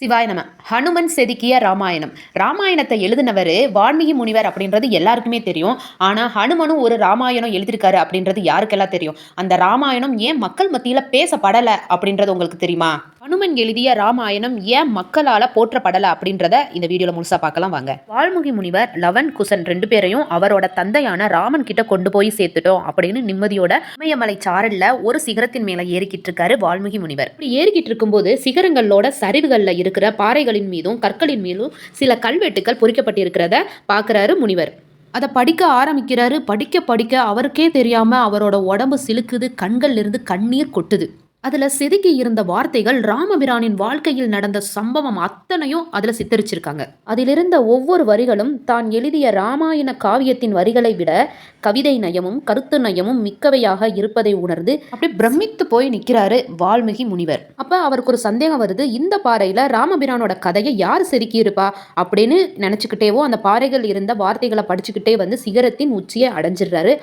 சிவாய நம. ஹனுமன் செதுக்கிய ராமாயணம். ராமாயணத்தை எழுதினவர் வால்மீகி முனிவர் அப்படின்றது எல்லாருக்குமே தெரியும். ஆனால் ஹனுமனும் ஒரு ராமாயணம் எழுதியிருக்காரு அப்படின்றது யாருக்கெல்லாம் தெரியும்? அந்த ராமாயணம் ஏன் மக்கள் மத்தியில் பேசப்படலை அப்படின்றது உங்களுக்கு தெரியுமா? ஹனுமன் எழுதிய ராமாயணம் ஏன் மக்களால் போற்றப்படலை அப்படின்றத இந்த வீடியோவில் முழுசாக பார்க்கலாம் வாங்க. வால்மீகி முனிவர் லவன் குசன் ரெண்டு பேரையும் அவரோட தந்தையான ராமன் கிட்ட கொண்டு போய் சேர்த்துட்டோம் அப்படின்னு நிம்மதியோட இமயமலை சாரல்ல ஒரு சிகரத்தின் மேலே ஏறிக்கிட்டு இருக்காரு வால்மீகி முனிவர். இப்படி ஏறிக்கிட்டு இருக்கும்போது சிகரங்களோட சரிவுகளில் இருக்கிற பாறைகளின் மீதும் கற்களின் மீதும் சில கல்வெட்டுக்கள் பொறிக்கப்பட்டிருக்கிறத பார்க்குறாரு முனிவர். அதை படிக்க ஆரம்பிக்கிறாரு. படிக்க படிக்க அவருக்கே தெரியாம அவரோட உடம்பு சிலுக்குது கண்கள்ல இருந்து கண்ணீர் கொட்டுது. அதுல செதுக்கி இருந்த வார்த்தைகள் ராமபிரானின் வாழ்க்கையில் நடந்த சம்பவம் அத்தனையும் அதுல சித்தரிச்சிருக்காங்க. அதிலிருந்த ஒவ்வொரு வரிகளும் தான் எழுதிய ராமாயண காவியத்தின் வரிகளை விட கவிதை நயமும் கருத்து நயமும் மிக்கவையாக இருப்பதை உணர்ந்து அப்படி பிரமித்து போய் நிற்கிறாரு வால்மீகி முனிவர். அப்ப அவருக்கு ஒரு சந்தேகம் வருது இந்த பாறையில ராமபிரானோட கதையை யார் செதுக்கி இருப்பா அப்படின்னு நினச்சிக்கிட்டேவோ அந்த பாறைகள் இருந்த வார்த்தைகளை படிச்சுக்கிட்டே வந்து சிகரத்தின் உச்சியை அடைஞ்சிடுறாரு.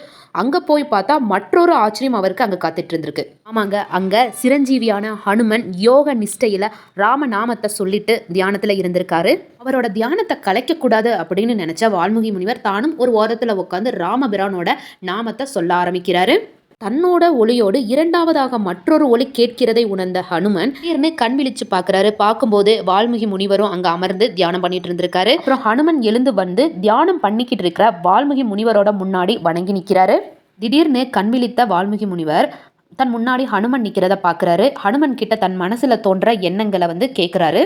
அங்க போய் பார்த்தா மற்றொரு ஆச்சரியம் அவருக்கு அங்க காத்துட்டு இருந்திருக்கு. ஆமாங்க அங்க சிரஞ்சீவியான ஹனுமன் யோக நிஷ்டையில ராமநாமத்தை சொல்லிட்டு தியானத்துல இருந்திருக்காரு. அவரோட தியானத்தை கலைக்க கூடாது அப்படின்னு நினைச்ச வால்மீகி முனிவர் தானும் ஒரு ஓரத்துல உட்காந்து ராமபிரானோட நாமத்தை சொல்ல ஆரம்பிக்கிறாரு. தன்னோட ஒளியோடு இரண்டாவதாக மற்றொரு ஒளி கேட்கிறதை உணர்ந்த ஹனுமன் திடீர்னு கண் விழிச்சு பார்க்கறாரு. பார்க்கும்போது வால்மீகி முனிவரும் அங்க அமர்ந்து தியானம் பண்ணிட்டு இருந்திருக்காரு. அப்புறம் ஹனுமன் எழுந்து வந்து தியானம் பண்ணிக்கிட்டு இருக்கிற வால்மீகி முனிவரோட முன்னாடி வணங்கி நிற்கிறாரு திடீர்னு கண் விழித்த வால்மீகி முனிவர் தன் முன்னாடி ஹனுமன் நிற்கிறத பார்க்குறாரு. ஹனுமன் கிட்ட தன் மனசுல தோன்ற எண்ணங்களை வந்து கேட்குறாரு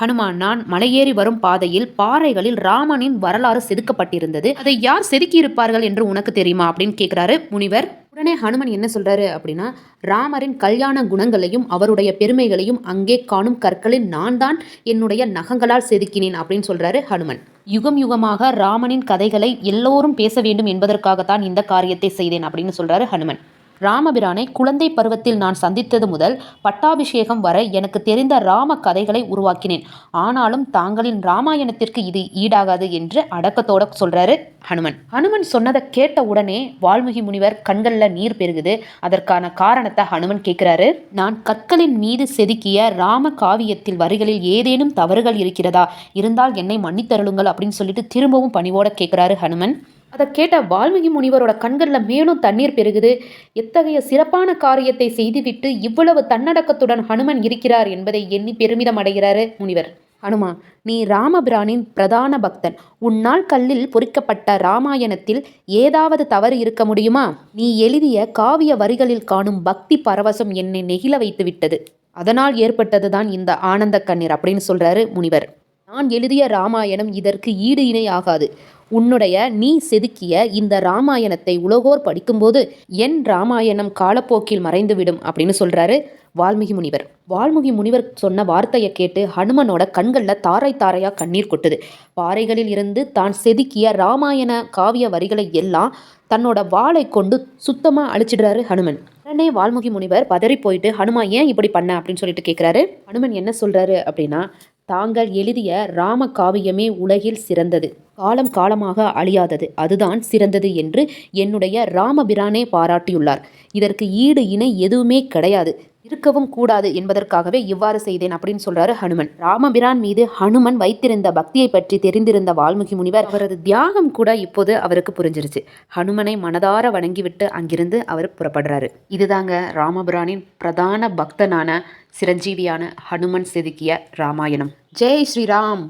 ஹனுமான் நான் மலையேறி வரும் பாதையில் பாறைகளில் ராமனின் வரலாறு செதுக்கப்பட்டிருந்தது. அதை யார் செதுக்கியிருப்பார்கள் என்று உனக்கு தெரியுமா? அப்படின்னு கேட்குறாரு முனிவர். உடனே ஹனுமன் என்ன சொல்றாரு அப்படின்னா ராமரின் கல்யாண குணங்களையும் அவருடைய பெருமைகளையும் அங்கே காணும் கற்களில் நான் தான் என்னுடைய நகங்களால் செதுக்கினேன் அப்படின்னு சொல்றாரு ஹனுமன். யுகம் யுகமாக ராமனின் கதைகளை எல்லோரும் பேச வேண்டும் என்பதற்காகத்தான் இந்த காரியத்தை செய்தேன் அப்படின்னு சொல்றாரு ஹனுமன். ராமபிரானை குழந்தை பருவத்தில் நான் சந்தித்தது முதல் பட்டாபிஷேகம் வரை எனக்கு தெரிந்த ராம கதைகளை உருவாக்கினேன். ஆனாலும் தாங்களின் ராமாயணத்திற்கு இது ஈடாகாது என்று அடக்கத்தோட சொல்றாரு ஹனுமன். ஹனுமன் சொன்னதை கேட்ட உடனே வால்மீகி முனிவர் கண்கள்ல நீர் பெருகுது. அதற்கான காரணத்தை ஹனுமன் கேட்கிறாரு நான் கற்களின் மீது செதுக்கிய ராம காவியத்தில் வரிகளில் ஏதேனும் தவறுகள் இருக்கிறதா? இருந்தால் என்னை மன்னித்தருளுங்கள் அப்படின்னு சொல்லிட்டு திரும்பவும் பணிவோட கேட்கிறாரு ஹனுமன். அதை கேட்ட வால்மீகி முனிவரோட கண்களில் மேலும் தண்ணீர் பெருகுது. எத்தகைய சிறப்பான காரியத்தை செய்துவிட்டு இவ்வளவு தன்னடக்கத்துடன் ஹனுமன் இருக்கிறார் என்பதை எண்ணி பெருமிதம் அடைகிறாரு முனிவர். ஹனுமா நீ ராமபிரானின் பிரதான பக்தன். உன்னால் கல்லில் பொறிக்கப்பட்ட ராமாயணத்தில் ஏதாவது தவறு இருக்க முடியுமா? நீ எழுதிய காவிய வரிகளில் காணும் பக்தி பரவசம் என்னை நெகிழ வைத்து விட்டது. அதனால் ஏற்பட்டதுதான் இந்த ஆனந்த கண்ணீர் அப்படின்னு சொல்றாரு முனிவர். நான் எழுதிய ராமாயணம் இதற்கு ஈடு இணை ஆகாது. உன்னுடைய நீ செதுக்கிய இந்த ராமாயணத்தை உலகோர் படிக்கும்போது என் ராமாயணம் காலப்போக்கில் மறைந்துவிடும் அப்படின்னு சொல்றாரு வால்மீகி முனிவர். வால்மீகி முனிவர் சொன்ன வார்த்தையை கேட்டு ஹனுமனோட கண்களில் தாரை தாரையாக கண்ணீர் கொட்டுது. பாறைகளில் இருந்து தான் செதுக்கிய ராமாயண காவிய வரிகளை எல்லாம் தன்னோட வாளை கொண்டு சுத்தமாக அழிச்சிடுறாரு ஹனுமன். உடனே வால்முகி முனிவர் பதறி போயிட்டு ஹனுமா ஏன் இப்படி பண்ண? அப்படின்னு சொல்லிட்டு கேட்குறாரு ஹனுமன் என்ன சொல்கிறாரு அப்படின்னா தாங்கள் எழுதிய ராம காவியமே உலகில் சிறந்தது. காலம் காலமாக அழியாதது. அதுதான் சிறந்தது என்று என்னுடைய ராமபிரானே பாராட்டியுள்ளார். இதற்கு ஈடு இணை எதுவுமே கிடையாது. இருக்கவும் கூடாது என்பதற்காகவே இவ்வாறு செய்தேன் அப்படின்னு சொல்றாரு ஹனுமன். ராமபிரான் மீது ஹனுமன் வைத்திருந்த பக்தியை பற்றி தெரிந்திருந்த வால்மீகி முனிவர் அவரது தியாகம் கூட இப்போது அவருக்கு புரிஞ்சிருச்சு. ஹனுமனை மனதார வணங்கிவிட்டு அங்கிருந்து அவர் புறப்படுறாரு. இதுதாங்க ராமபிரானின் பிரதான பக்தனான சிரஞ்சீவியான ஹனுமன் செதுக்கிய ராமாயணம். ஜெய் ஸ்ரீராம்!